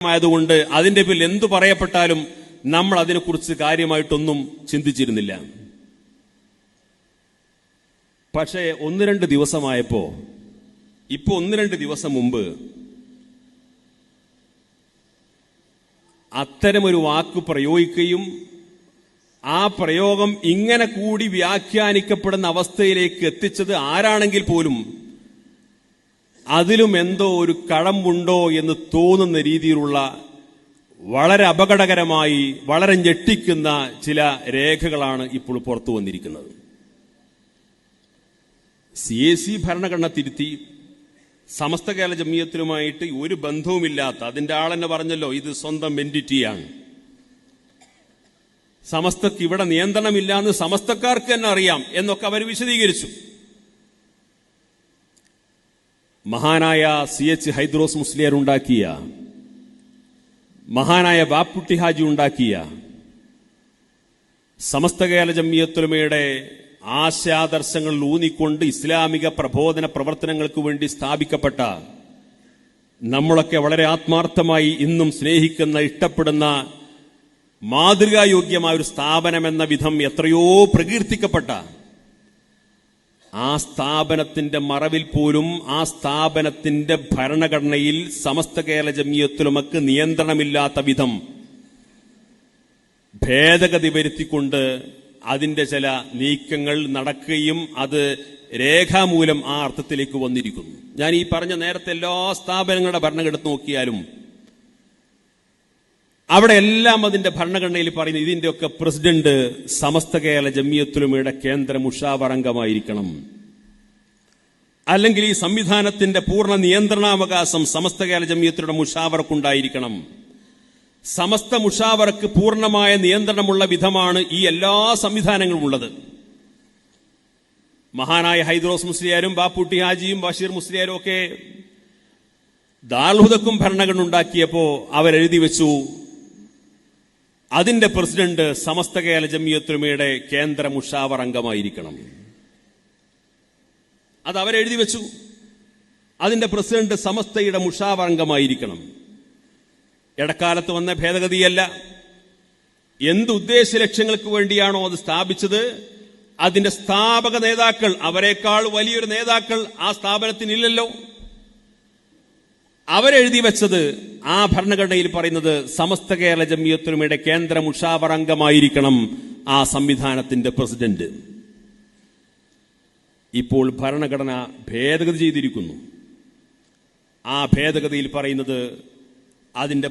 ആയതുകൊണ്ട് അതിന്റെ പേരിൽ എന്തു പറയപ്പെട്ടാലും നമ്മൾ അതിനെക്കുറിച്ച് കാര്യമായിട്ടൊന്നും ചിന്തിച്ചിരുന്നില്ല. പക്ഷേ ഒന്ന് രണ്ട് ദിവസമായപ്പോ ഇപ്പൊ ഒന്ന് രണ്ട് ദിവസം മുമ്പ് അത്തരമൊരു വാക്ക് പ്രയോഗിക്കുകയും ആ പ്രയോഗം ഇങ്ങനെ കൂടി വ്യാഖ്യാനിക്കപ്പെടുന്ന അവസ്ഥയിലേക്ക് എത്തിച്ചത് ആരാണെങ്കിൽ പോലും അതിലും എന്തോ ഒരു കഴമ്പുണ്ടോ എന്ന് തോന്നുന്ന രീതിയിലുള്ള വളരെ അപകടകരമായി വളരെ ഞെട്ടിക്കുന്ന ചില രേഖകളാണ് ഇപ്പോൾ പുറത്തു വന്നിരിക്കുന്നത്. സി എ സി ഭരണഘടന തിരുത്തി സമസ്ത കേരള ജമീയത്തിലുമായിട്ട് ഒരു ബന്ധവുമില്ലാത്ത അതിന്റെ ആളെന്നെ പറഞ്ഞല്ലോ ഇത് സ്വന്തം എന്റിറ്റിയാണ് സമസ്തക്ക് ഇവിടെ നിയന്ത്രണമില്ല എന്ന് സമസ്തക്കാർക്ക് തന്നെ അറിയാം എന്നൊക്കെ അവർ വിശദീകരിച്ചു. മഹാനായ സി എച്ച് ഹൈദ്രോസ് മുസ്ലിയർ ഉണ്ടാക്കിയ മഹാനായ ബാപ്പുട്ടി ഹാജി ഉണ്ടാക്കിയ സമസ്ത കേരള ജമ്മിയത്തുലമയുടെ ആശയാദർശങ്ങളിൽ ഊന്നിക്കൊണ്ട് ഇസ്ലാമിക പ്രബോധന പ്രവർത്തനങ്ങൾക്ക് വേണ്ടി സ്ഥാപിക്കപ്പെട്ട നമ്മളൊക്കെ വളരെ ആത്മാർത്ഥമായി ഇന്നും സ്നേഹിക്കുന്ന ഇഷ്ടപ്പെടുന്ന മാതൃകായോഗ്യമായ ഒരു സ്ഥാപനമെന്ന വിധം എത്രയോ പ്രകീർത്തിക്കപ്പെട്ട ആ സ്ഥാപനത്തിന്റെ മറവിൽ പോലും ആ സ്ഥാപനത്തിന്റെ ഭരണഘടനയിൽ സമസ്ത കേരള ജമിയത്തുലമക്ക് നിയന്ത്രണമില്ലാത്ത വിധം ഭേദഗതി വരുത്തിക്കൊണ്ട് അതിന്റെ ചില നീക്കങ്ങൾ നടക്കുകയും അത് രേഖാമൂലം ആ അർത്ഥത്തിലേക്ക് വന്നിരിക്കുന്നു. ഞാൻ ഈ പറഞ്ഞ നേരത്തെ എല്ലാ സ്ഥാപനങ്ങളുടെ ഭരണഘടന എടുത്തു നോക്കിയാലും അവിടെ എല്ലാം അതിന്റെ ഭരണഘടനയിൽ പറയുന്നത് ഇതിന്റെയൊക്കെ പ്രസിഡന്റ് സമസ്ത കേരള ജമിയത്തുലുമയുടെ കേന്ദ്ര മുഷാവറംഗമായിരിക്കണം അല്ലെങ്കിൽ ഈ സംവിധാനത്തിന്റെ പൂർണ നിയന്ത്രണാവകാശം സമസ്ത കേരള ജമിയത്തിലൂടെ മുഷാവർക്കുണ്ടായിരിക്കണം സമസ്ത മുഷാവറക്ക് പൂർണമായ നിയന്ത്രണമുള്ള വിധമാണ് ഈ എല്ലാ സംവിധാനങ്ങളും ഉള്ളത്. മഹാനായ ഹൈദ്രോസ് മുസ്ലിയാരും ബാപ്പുട്ടി ഹാജിയും ബഷീർ മുസ്ലിയാരും ഒക്കെ ദാർഹുദക്കും ഭരണഘടന ഉണ്ടാക്കിയപ്പോ അവരെഴുതി വെച്ചു. അതിന്റെ പ്രസിഡന്റ് സമസ്ത കേരള ജമിയത്തുമയുടെ കേന്ദ്ര മുഷാവർ അംഗമായിരിക്കണം. അത് അവരെഴുതി വെച്ചു. അതിന്റെ പ്രസിഡന്റ് സമസ്തയുടെ മുഷാവർ അംഗമായിരിക്കണം. ഇടക്കാലത്ത് വന്ന ഭേദഗതിയല്ല. എന്ത് ഉദ്ദേശ ലക്ഷ്യങ്ങൾക്ക് വേണ്ടിയാണോ അത് സ്ഥാപിച്ചത്? അതിന്റെ സ്ഥാപക നേതാക്കൾ അവരെക്കാൾ വലിയൊരു നേതാക്കൾ ആ സ്ഥാപനത്തിനില്ലല്ലോ. അവരെഴുതി വെച്ചത് ആ ഭരണഘടനയിൽ പറയുന്നത് സമസ്ത കേരള ജമ്മിയത്തുരുമയുടെ കേന്ദ്ര മുഷാവർ അംഗമായിരിക്കണം ആ സംവിധാനത്തിന്റെ പ്രസിഡന്റ്. ഇപ്പോൾ ഭരണഘടന ഭേദഗതി ചെയ്തിരിക്കുന്നു. ആ ഭേദഗതിയിൽ പറയുന്നത് അതിന്റെ